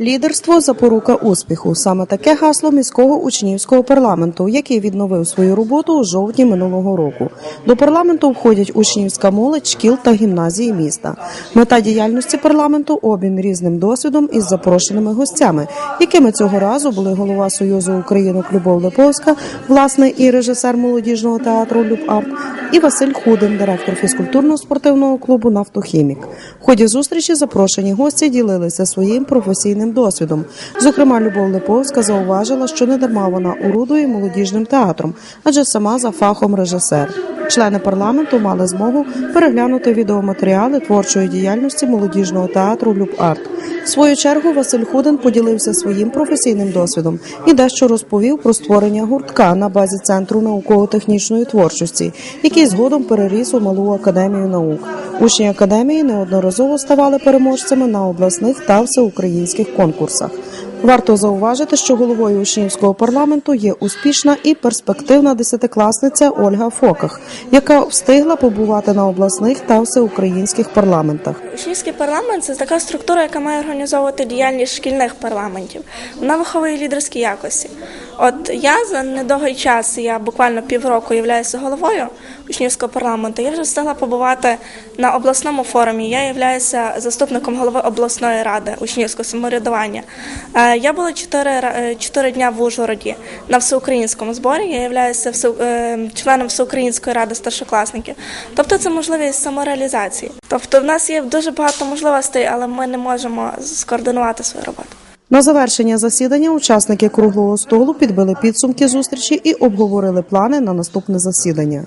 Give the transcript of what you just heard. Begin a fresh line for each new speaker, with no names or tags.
Лідерство запорука успіху. Саме таке гасло міського учнівського парламенту, який відновив свою роботу у жовтні минулого року. До парламенту входять учнівська молодь шкіл та гімназії міста. Мета діяльності парламенту обмін різним досвідом із запрошеними гостями, якими цього разу були голова Союзу Українок Любов Липовська, власне, і режисер молодіжного театру Любарт, і Василь Худин, директор фізкультурно-спортивного клубу Нафтохімік. В ході зустрічі запрошені гості ділилися своїм професійним досвідом. Зокрема, Любов Липовська зауважила, що не дарма вона орудує молодіжним театром, адже сама за фахом режисер. Члени парламенту мали змогу переглянути відеоматеріали творчої діяльності молодіжного театру Любарт. В свою чергу Василь Худин поділився своїм професійним досвідом і дещо розповів про створення гуртка на базі центру науково-технічної творчості, який згодом переріс у малу академію наук. Учні академії неодноразово ставали переможцями на обласних та всеукраїнських конкурсах. Варто зауважити, що головою учнівського парламенту є успішна і перспективна десятикласниця Ольга Фоках, яка встигла побувати на обласних та всеукраїнських парламентах.
Учнівський парламент це така структура, яка має організовувати діяльність шкільних парламентів. Вона виховує лідерські якості. От я за недовгий час, я буквально півроку являюся головою учнівського парламенту. Я вже встигла побувати на обласному форумі. Я являюся заступником голови обласної ради учнівського самоврядування. Е, Я була чотири ра- е, чотири дня в Ужгороді на всеукраїнському зборі. Я являюся е, членом всеукраїнської ради старшокласників. Тобто це можливість самореалізації. Тобто в нас є дуже багато можливостей, але ми не можемо скоординувати свою роботу.
На завершення засідання учасники круглого столу підбили підсумки зустрічі і обговорили плани на наступне засідання.